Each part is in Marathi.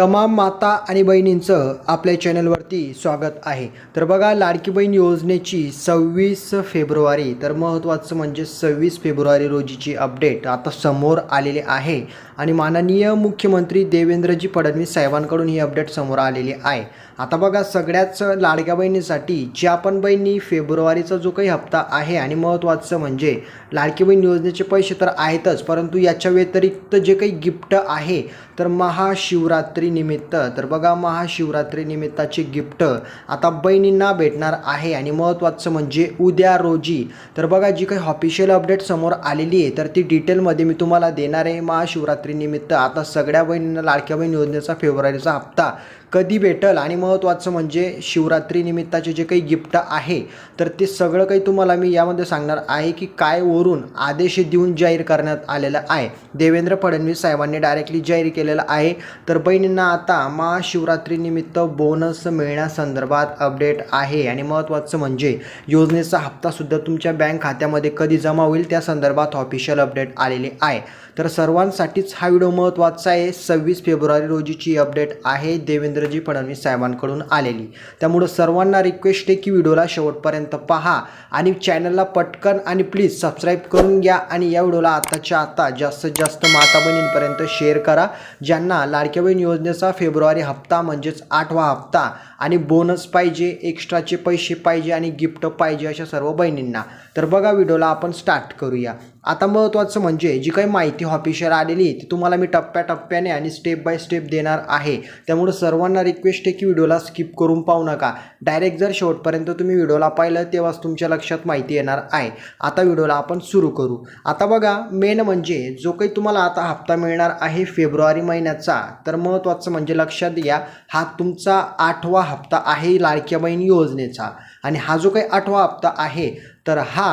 तमाम माता आणि बहिणींचं आपल्या चॅनलवरती स्वागत आहे. तर बघा लाडकी बहीण योजनेची सव्वीस फेब्रुवारी तर महत्त्वाचं म्हणजे सव्वीस फेब्रुवारी रोजीची अपडेट आता समोर आलेली आहे. आणि माननीय मुख्यमंत्री देवेंद्रजी फडणवीस साहेबांकडून ही अपडेट समोर आलेली आहे. आता बघा सगळ्याच लाडक्या बहिणीसाठी ज्या पण बहिणी फेब्रुवारीचा जो काही हप्ता आहे आणि महत्त्वाचं म्हणजे लाडकी बहीण योजनेचे पैसे तर आहेतच परंतु याच्या व्यतिरिक्त जे काही गिफ्ट आहे तर महाशिवरात्री निमित्त तर बघा महाशिवरात्री निमित्ताचे गिफ्ट. आता बहिणींना भेटणार आहे आणि महत्त्वाचं म्हणजे उद्या रोजी. तर बघा जी काही ऑफिशियल अपडेट समोर आलेली आहे तर ती डिटेलमध्ये मी तुम्हाला देणार आहे महाशिवरात्री निमित्त. आता सगळ्या बहिणींना लाडक्या बहीण योजनेचा फेब्रुवारीचा हप्ता. कधी भेटल आणि महत्त्वाचं म्हणजे शिवरात्रीनिमित्ताचे जे काही गिफ्ट आहे तर ते सगळं काही तुम्हाला मी यामध्ये सांगणार आहे की काय वरून आदेश देऊन जाहीर करण्यात आलेलं आहे. देवेंद्र फडणवीस साहेबांनी डायरेक्टली जाहीर केलेलं आहे. तर बहिणींना आता महाशिवरात्रीनिमित्त बोनस मिळण्यासंदर्भात अपडेट आहे आणि महत्त्वाचं म्हणजे योजनेचा हप्तासुद्धा तुमच्या बँक खात्यामध्ये कधी जमा होईल त्या संदर्भात ऑफिशियल अपडेट आलेले आहे. तर सर्वांसाठीच हा व्हिडिओ महत्त्वाचा आहे. सव्वीस फेब्रुवारी रोजीची अपडेट आहे. देवेंद्र देवेंद्रजी फडणवीस साहेबांकडून आलेली. त्यामुळं सर्वांना रिक्वेस्ट आहे की व्हिडिओला शेवटपर्यंत पहा आणि चॅनलला पटकन आणि प्लीज सबस्क्राईब करून घ्या आणि या व्हिडिओला आताच्या आता जास्तीत जास्त माता बहिणींपर्यंत शेअर करा. ज्यांना लाडक्या बहीण योजनेचा फेब्रुवारी हप्ता म्हणजेच आठवा हप्ता आणि बोनस पाहिजे एक्स्ट्राचे पैसे पाहिजे आणि गिफ्ट पाहिजे अशा सर्व बहिणींना. तर बघा व्हिडिओला आपण स्टार्ट करूया. आता महत्त्वाचं म्हणजे जी काही माहिती ऑफिशियल आलेली आहे ती तुम्हाला मी टप्प्याटप्प्याने आणि स्टेप बाय स्टेप देणार आहे. त्यामुळे सर्वांना रिक्वेस्ट आहे की व्हिडिओला स्किप करून पाहू नका. डायरेक्ट जर शेवटपर्यंत तुम्ही व्हिडिओला पाहिलं तेव्हाच तुमच्या लक्षात माहिती येणार आहे. आता व्हिडिओला आपण सुरू करू. आता बघा मेन म्हणजे जो काही तुम्हाला आता हप्ता मिळणार आहे फेब्रुवारी महिन्याचा तर महत्त्वाचं म्हणजे लक्षात घ्या हा तुमचा आठवा हप्ता आहे लाडक्या बहीण योजनेचा. आणि हा जो काही आठवा हप्ता आहे तर हा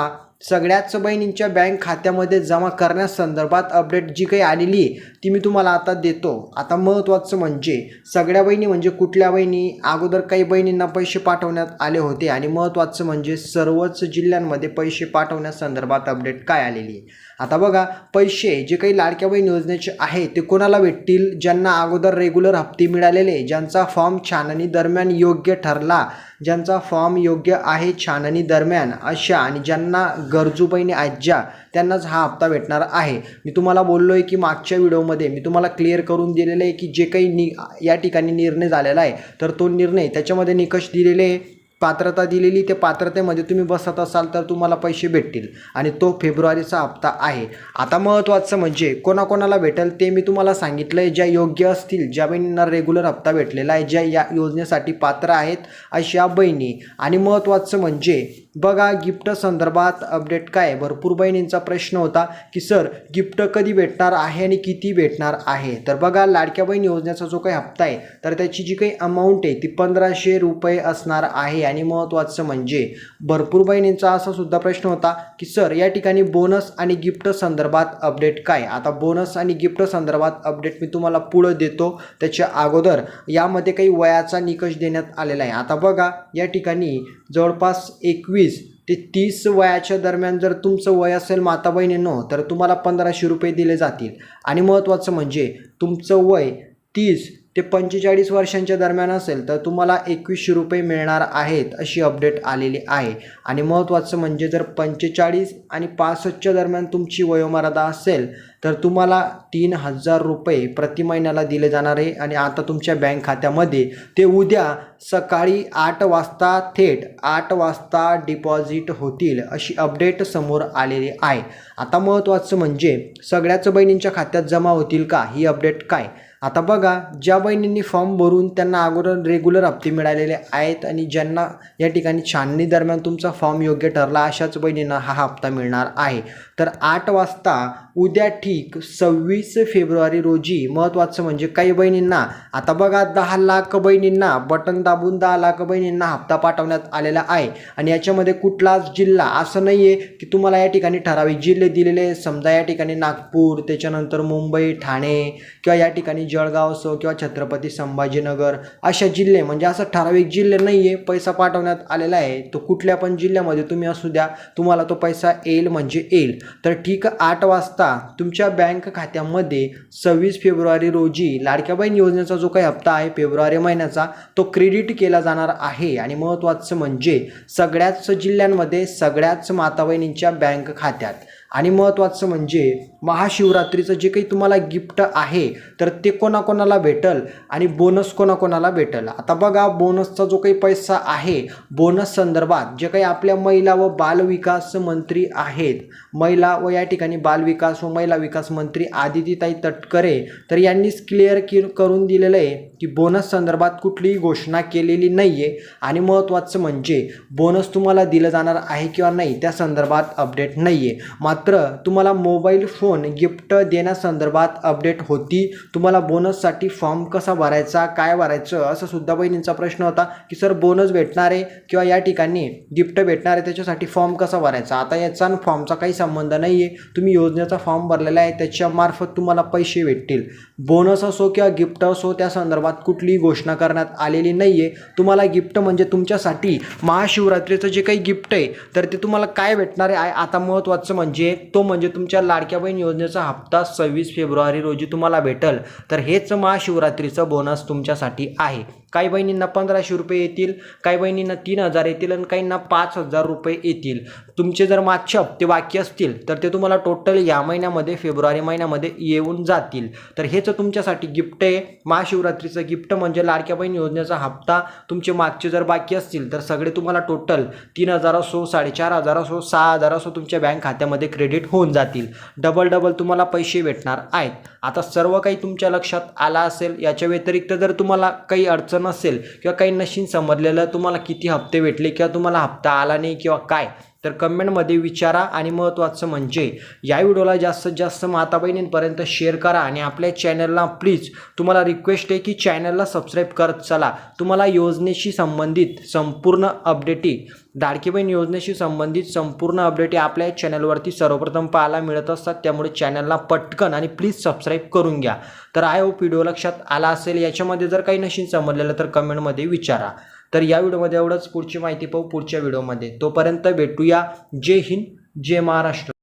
सगळ्याच बहिणींच्या बँक खात्यामध्ये जमा करण्यासंदर्भात अपडेट जी काही आलेली आहे ती मी तुम्हाला आता देतो. आता महत्त्वाचं म्हणजे सगळ्या बहिणी म्हणजे कुठल्या बहिणी अगोदर काही बहिणींना पैसे पाठवण्यात आले होते आणि महत्त्वाचं म्हणजे सर्वच जिल्ह्यांमध्ये पैसे पाठवण्यासंदर्भात अपडेट काय आलेली आहे. आता बघा पैसे जे काही लाडक्या बहीण योजनेचे आहे ते कोणाला भेटतील? ज्यांना अगोदर रेग्युलर हप्ते मिळालेले ज्यांचा फॉर्म छाननी दरम्यान योग्य ठरला ज्यांचा फॉर्म योग्य आहे छाननी दरम्यान अशा आणि ज्यांना गरजू बहिणी आज्या त्यांनाच हा हप्ता भेटणार आहे. मी तुम्हाला बोललो आहे की मागच्या व्हिडिओमध्ये मी तुम्हाला क्लिअर करून दिलेलं आहे की जे काही नि या ठिकाणी निर्णय झालेला आहे तर तो निर्णय त्याच्यामध्ये निकष दिलेले आहे पात्रता दिलेली ते पात्रतेमध्ये तुम्ही बसत असाल तर तुम्हाला पैसे भेटतील. आणि तो फेब्रुवारीचा हप्ता आहे. आता महत्त्वाचं म्हणजे कोणाकोणाला भेटेल ते मी तुम्हाला सांगितलं आहे ज्या योग्य असतील ज्या बहिणींना रेग्युलर हप्ता भेटलेला आहे ज्या या योजनेसाठी पात्र आहेत अशा बहिणी. आणि महत्त्वाचं म्हणजे बघा गिफ्ट संदर्भात अपडेट काय भरपूर बहिणींचा प्रश्न होता की सर गिफ्ट कधी भेटणार आहे आणि किती भेटणार आहे? तर बघा लाडक्या बहीण योजनेचा जो काही हप्ता आहे तर त्याची जी काही अमाऊंट आहे ती पंधराशे रुपये असणार आहे. आणि महत्त्वाचं म्हणजे भरपूर बहिणींचा असा सुद्धा प्रश्न होता की सर या ठिकाणी बोनस आणि गिफ्ट संदर्भात अपडेट काय? आता बोनस आणि गिफ्ट संदर्भात अपडेट मी तुम्हाला पुढं देतो त्याच्या अगोदर. यामध्ये काही वयाचा निकष देण्यात आलेला आहे. आता बघा या ठिकाणी जवळपास एकवीस ते तीस वयाच्या दरम्यान जर तुमचं वय असेल माता बहिणींनो तर तुम्हाला पंधराशे रुपये दिले जातील. आणि महत्त्वाचं म्हणजे तुमचं वय तीस ते पंचेचाळीस वर्षांच्या दरम्यान असेल तर तुम्हाला एकवीसशे रुपये मिळणार आहेत अशी अपडेट आलेली आहे. आणि महत्त्वाचं म्हणजे जर पंचेचाळीस आणि पासष्टच्या दरम्यान तुमची वयोमर्यादा असेल तर तुम्हाला तीन हजार रुपये प्रति महिन्याला दिले जाणार आहे. आणि आता तुमच्या बँक खात्यामध्ये ते उद्या सकाळी आठ वाजता थेट आठ वाजता डिपॉझिट होतील अशी अपडेट समोर आलेली आहे. आता महत्त्वाचं म्हणजे सगळ्याच बहिणींच्या खात्यात जमा होतील का? ही अपडेट काय? आता बघा ज्या बहिणींनी फॉर्म भरून त्यांना अगोदर रेग्युलर हप्ते मिळालेले आहेत आणि ज्यांना या ठिकाणी छाननी दरम्यान तुमचा फॉर्म योग्य ठरला अशाच बहिणींना हा हप्ता मिळणार आहे. तर आठ वाजता उद्या ठीक सव्वीस फेब्रुवारी रोजी महत्त्वाचं म्हणजे काही बहिणींना आता बघा दहा लाख बहिणींना बटन दाबून दहा लाख बहिणींना हप्ता पाठवण्यात आलेला आहे. आणि याच्यामध्ये कुठलाच जिल्हा असं नाही आहे की तुम्हाला या ठिकाणी ठराविक जिल्हे दिलेले समजा या ठिकाणी नागपूर त्याच्यानंतर मुंबई ठाणे किंवा या ठिकाणी जळगाव असो किंवा छत्रपती संभाजीनगर अशा जिल्हे म्हणजे असं ठराविक जिल्हे नाही आहे पैसा पाठवण्यात आलेला आहे. तो कुठल्या पण जिल्ह्यामध्ये तुम्ही असू द्या तुम्हाला तो पैसा येईल म्हणजे येईल. तर ठीक आठ वाजता तुमच्या बँक खात्यामध्ये सव्वीस फेब्रुवारी रोजी लाडक्या बहीण योजनेचा जो काही हप्ता आहे फेब्रुवारी महिन्याचा तो क्रेडिट केला जाणार आहे. आणि महत्त्वाचं म्हणजे सगळ्याच जिल्ह्यांमध्ये सगळ्याच माता बहिणींच्या बँक खात्यात. आणि महत्त्वाचं म्हणजे महाशिवरात्रीचं जे काही तुम्हाला गिफ्ट आहे तर ते कोणाकोणाला भेटल आणि बोनस कोणाकोणाला भेटल? आता बघा बोनसचा जो काही पैसा आहे बोनस संदर्भात जे काही आपल्या महिला व बालविकास मंत्री आहेत महिला व या ठिकाणी बालविकास व महिला विकास मंत्री आदितीताई तटकरे तर यांनीच क्लिअर कि करून दिलेलं आहे की बोनस संदर्भात कुठलीही घोषणा केलेली नाही आहे आणि महत्त्वाचं म्हणजे बोनस तुम्हाला दिलं जाणार आहे किंवा नाही त्या संदर्भात अपडेट नाही आहे मात्र तुम्हाला मोबाईल फोन गिफ्ट देण्यासंदर्भात अपडेट होती. तुम्हाला बोनससाठी फॉर्म कसा भरायचा काय भरायचं असं सुद्धा बहिणींचा प्रश्न होता की सर बोनस भेटणार आहे किंवा या ठिकाणी गिफ्ट भेटणार आहे त्याच्यासाठी फॉर्म कसा भरायचा? आता याचा आणि फॉर्मचा काही संबंध नाही आहे तुम्ही योजनेचा फॉर्म भरलेला आहे त्याच्यामार्फत तुम्हाला पैसे भेटतील. बोनस असो किंवा गिफ्ट असो त्या संदर्भात कुठलीही घोषणा करण्यात आलेली नाही आहे तुम्हाला गिफ्ट म्हणजे तुमच्यासाठी महाशिवरात्रीचं जे काही गिफ्ट आहे तर ते तुम्हाला काय भेटणार आहे? आता महत्त्वाचं म्हणजे म्हणजे तो म्हणजे तुमच्या लाडक्या बहीण योजनेचा हप्ता सव्वीस फेब्रुवारी रोजी तुम्हाला भेटल. तर हेच महाशिवरात्रीचं बोनस तुमच्यासाठी आहे. काही बहिणींना पंधराशे रुपये येतील काही बहिणींना तीन हजार येतील आणि काहींना पाच हजार रुपये येतील. तुमचे जर मागचे हप्ते बाकी असतील तर ते तुम्हाला टोटल या महिन्यामध्ये फेब्रुवारी महिन्यामध्ये येऊन जातील. तर हेच तुमच्यासाठी गिफ्ट आहे. महाशिवरात्रीचं गिफ्ट म्हणजे लाडक्या बहीण योजनेचा हप्ता. तुमचे मागचे जर बाकी असतील तर सगळे तुम्हाला टोटल तीन हजार असो साडेचार हजार असो सहा हजार असो तुमच्या बँक खात्यामध्ये क्रेडिट होऊन जातील. डबल डबल तुम्हाला पैसे भेटणार आहेत. आता सर्व काही तुमच्या लक्षात आला असेल याच्या व्यतिरिक्त जर तुम्हाला काही अडचण असेल किंवा काही नशीन समजलेलं तुम्हाला किती हप्ते भेटले किंवा तुम्हाला हप्ता आला नाही किंवा काय तर कमेंटमध्ये विचारा. आणि महत्त्वाचं म्हणजे या व्हिडिओला जास्तीत जास्त माता बहिणींपर्यंत शेअर करा आणि आपल्या चॅनलला प्लीज तुम्हाला रिक्वेस्ट आहे की चॅनलला सबस्क्राईब करत चला. तुम्हाला योजनेशी संबंधित संपूर्ण अपडेटी लाडकी बहीण योजनेशी संबंधित संपूर्ण अपडेटी आपल्या चॅनलवरती सर्वप्रथम पाहायला मिळत असतात. त्यामुळे चॅनलला पटकन आणि प्लीज सबस्क्राईब सबस्क्राईब करून घ्या. तर आय होप व्हिडिओ लक्षात आला असेल. याच्यामध्ये जर काही नशीन समजलेलं तर कमेंटमध्ये विचारा. तर या व्हिडिओमध्ये एवढंच. पुढची माहिती पाहू पुढच्या व्हिडिओमध्ये तोपर्यंत भेटूया. जय हिंद. जय महाराष्ट्र.